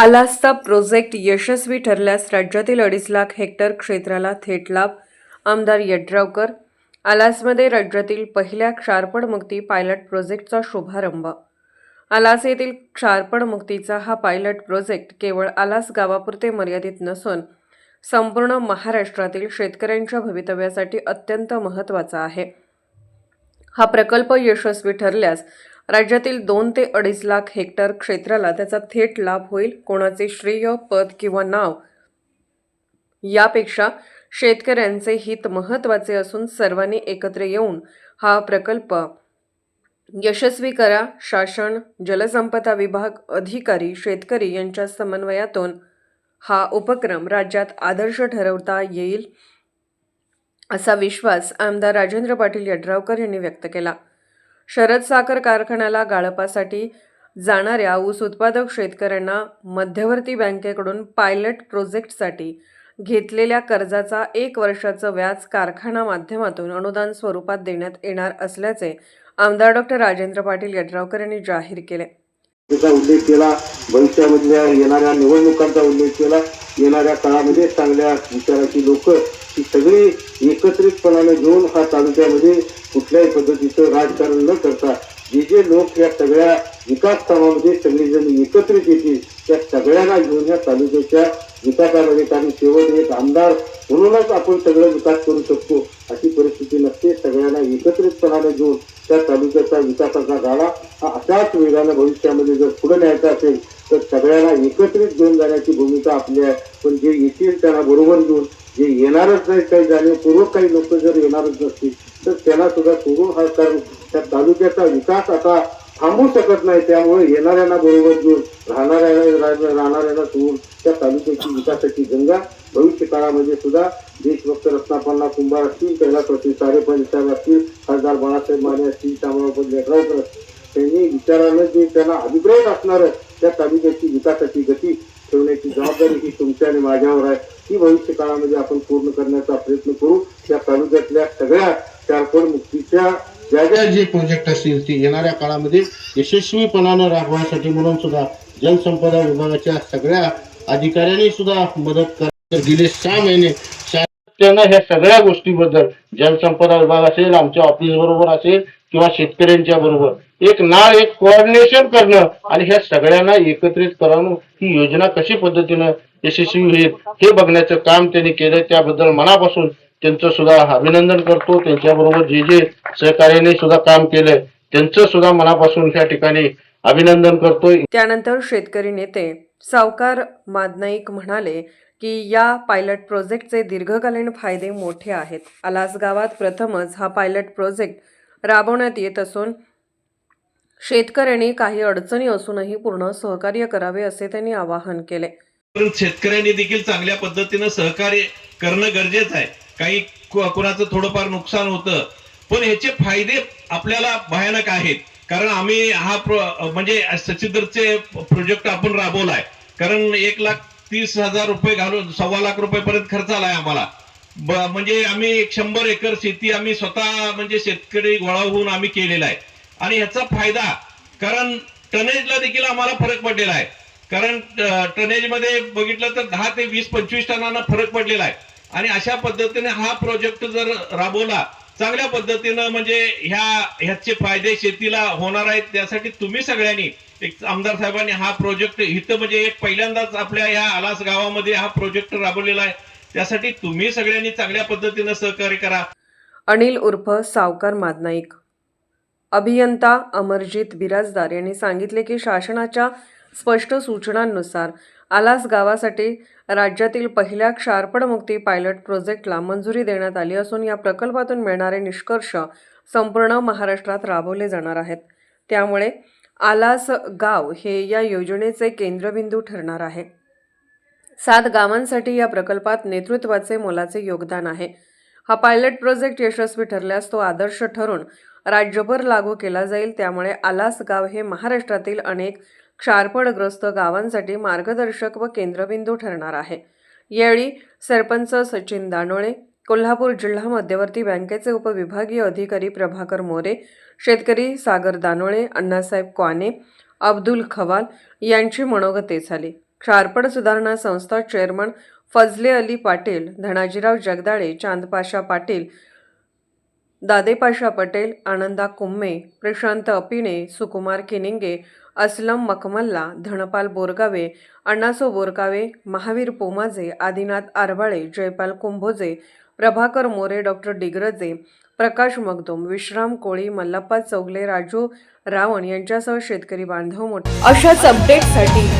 आलासचा project यशस्वी ठरल्यास राज्यातील अडीच lakh hectare क्षेत्राला थेट लाभ. आमदार यड्रावकर आलासमध्ये राज्यातील पहिल्या क्षारपणमुक्ती पायलट प्रोजेक्टचा शुभारंभ. आलास येथील क्षारपणमुक्तीचा हा पायलट प्रोजेक्ट केवळ आलास गावापुरते मर्यादित नसून संपूर्ण महाराष्ट्रातील शेतकऱ्यांच्या भवितव्यासाठी अत्यंत महत्त्वाचा आहे. हा प्रकल्प यशस्वी ठरल्यास राज्यातील दोन ते अडीच लाख हेक्टर क्षेत्राला त्याचा थेट लाभ होईल. कोणाचे श्रेय पद किंवा नाव यापेक्षा शेतकऱ्यांचे हित महत्त्वाचे असून सर्वांनी एकत्र येऊन हा प्रकल्प यशस्वी करा. शासन जलसंपदा विभाग अधिकारी शेतकरी यांच्या समन्वयातून हा उपक्रम राज्यात आदर्श ठरवता येईल असा विश्वास आमदार राजेंद्र पाटील यड्रावकर यांनी व्यक्त केला. शरद साखर कारखान्याला गाळपासाठी जाणाऱ्या ऊस उत्पादक शेतकऱ्यांना मध्यवर्ती बँकेकडून पायलट प्रोजेक्टसाठी घेतलेल्या कर्जाचा एक वर्षाचं व्याज कारखाना माध्यमातून अनुदान स्वरूपात देण्यात येणार असल्याचे आमदार डॉक्टर राजेंद्र पाटील यड्रावकर यांनी जाहीर केले. त्याचा उल्लेख केला भविष्यामधल्या येणाऱ्या निवडणुकांचा उल्लेख केला येणाऱ्या काळामध्ये चांगल्या विचाराची लोक ही सगळी एकत्रितपणाने घेऊन हा तालुक्यामध्ये कुठल्याही पद्धतीचं राजकारण न करता जे जे लोक या सगळ्या विकास कामामध्ये सगळेजण एकत्रित येतील त्या सगळ्यांना घेऊन या तालुक्याच्या विकासामध्ये कारण शेवट एक आमदार म्हणूनच आपण सगळं विकास करू शकतो अशी परिस्थिती नसते. सगळ्यांना एकत्रितपणाने घेऊन त्या तालुक्याचा विकासाचा गाडा हा अशाच वेगानं भविष्यामध्ये जर पुढे न्यायचा असेल तर सगळ्यांना एकत्रित घेऊन जाण्याची भूमिका आपली आहे. पण जे येतील त्यांना बरोबर घेऊन जे येणारच नाही काही जाणीवपूर्वक काही लोक जर येणारच नसतील तर त्यांना सुद्धा सोडून हा कारण त्या तालुक्याचा विकास आता थांबू शकत नाही. त्यामुळे येणाऱ्यांना बरोबर घेऊन राहणाऱ्यांना राहणाऱ्यांना सोडून त्या तालुक्याची विकासाची गंगा भविष्य काळामध्ये सुद्धा देशभक्त रत्नापन्ना कुंभार असतील कैलासवासी सारेपण साहेब असतील खासदार बाळासाहेब माने असतील शामराव लेकरावकर असतील त्यांनी विचारानं जे त्यांना अभिप्रेत असणारं त्या तालुक्याची विकासाची गती ठेवण्याची जबाबदारी ही तुमच्या आणि माझ्यावर आहे. ही भविष्य काळामध्ये आपण पूर्ण करण्याचा प्रयत्न करू. त्या तालुक्यातल्या सगळ्या चारपण मुक्तीच्या ज्या ज्या जे प्रोजेक्ट असतील ते येणाऱ्या काळामध्ये यशस्वीपणानं राबवण्यासाठी म्हणून सुद्धा जलसंपदा विभागाच्या सगळ्या अधिकाऱ्यांनी सुद्धा मदत कर गेले सहा महिने. ह्या सगळ्या गोष्टीबद्दल जलसंपदा विभाग असेल आमच्या ऑफिस बरोबर असेल किंवा शेतकऱ्यांच्या बरोबर. एक नाळ एक कोऑर्डिनेशन करणं आणि ह्या सगळ्यांना एकत्रित करून ही योजना कशी पद्धतीनं यशस्वी होईल हे बघण्याचं काम त्यांनी केलं. त्याबद्दल मनापासून त्यांचं सुद्धा अभिनंदन करतो. त्यांच्याबरोबर जे जे सहकार्याने सुद्धा काम केलंय त्यांचं सुद्धा मनापासून ह्या ठिकाणी अभिनंदन करतोय त्यानंतर शेतकरी नेते सावकार मादनाईक म्हणाले की या पायलट प्रोजेक्टचे दीर्घकालीन फायदे मोठे आहेत. आलास गावात प्रथमच हा पायलट प्रोजेक्ट राबवण्यात येत असून शेतकऱ्यांनी काही अडचणी असूनही पूर्ण सहकार्य करावे असे त्यांनी आवाहन केले. पण शेतकऱ्यांनी देखील चांगल्या पद्धतीनं सहकार्य करणं गरजेचं आहे. काही कुणाचं थोडंफार नुकसान होतं पण ह्याचे फायदे आपल्याला भयानक आहेत. कारण आम्ही हा प्रो म्हणजे सचिद्रचे प्रोजेक्ट आपण राबवलाय. कारण एक लाख तीस हजार रुपये घालून सव्वा लाख रुपये पर्यंत खर्च आलाय आम्हाला. म्हणजे आम्ही एक शंभर एकर शेती आम्ही स्वतः म्हणजे शेतकरी गोळा होऊन आम्ही केलेला आहे. आणि ह्याचा फायदा कारण टनेजला देखील आम्हाला फरक पडलेला आहे. कारण टनेजमध्ये बघितलं तर दहा ते वीस पंचवीस टनांना फरक पडलेला आहे. आणि अशा पद्धतीने हा प्रोजेक्ट जर राबवला चांगल्या पद्धतीनं म्हणजे ह्या ह्याचे फायदे शेतीला होणार आहेत त्यासाठी तुम्ही सगळ्यांनी एक आमदार साहेबांनी हा प्रोजेक्ट इथं म्हणजे एक पहिल्यांदाच आपल्या ह्या आलास गावामध्ये हा प्रोजेक्ट राबवलेला आहे. त्यासाठी तुम्ही सगळ्यांनी चांगल्या पद्धतीनं सहकार्य करा. अनिल उर्फ सावकार मादनाईक. अभियंता अमरजित बिराजदार यांनी सांगितले की शासनाच्या स्पष्ट सूचनांनुसार आलास गावासाठी राज्यातील पहिल्या क्षारपडमुक्ती पायलट प्रोजेक्टला मंजुरी देण्यात आली असून या प्रकल्पातून मिळणारे निष्कर्ष संपूर्ण महाराष्ट्रात राबवले जाणार आहेत. त्यामुळे आलास गाव हे या योजनेचे केंद्रबिंदू ठरणार आहे. सात गावांसाठी या प्रकल्पात नेतृत्वाचे मोलाचे योगदान आहे. हा पायलट प्रोजेक्ट यशस्वी ठरल्यास तो आदर्श ठरून राज्यभर लागू केला जाईल. त्यामुळे आलास गाव हे महाराष्ट्रातील अनेक क्षारपडग्रस्त गावांसाठी मार्गदर्शक व केंद्रबिंदू ठरणार आहे. यावेळी सरपंच सचिन दानोळे कोल्हापूर जिल्हा मध्यवर्ती बँकेचे उपविभागीय अधिकारी प्रभाकर मोरे शेतकरी सागर दानोळे अण्णासाहेब क्वाने अब्दुल खवाल यांची मनोगते झाली. क्षारपड सुधारणा संस्था चेअरमन फजले अली पाटील धनाजीराव जगदाळे चांदपाशा पाटील दादेपाशा पटेल आनंदा कुम्मे प्रशांत अपिणे सुकुमार किनिंगे असलम मखमल्ला धनपाल बोरगावे अण्णासो बोरगावे महावीर पोमाजे आदिनाथ आरबाळे जयपाल कुंभोजे प्रभाकर मोरे डॉक्टर डिग्रजे प्रकाश मगदुम विश्राम कोळी मल्लप्पा चौगले राजू रावण यांच्यासह शेतकरी बांधव मोठे अशाच अपडेटसाठी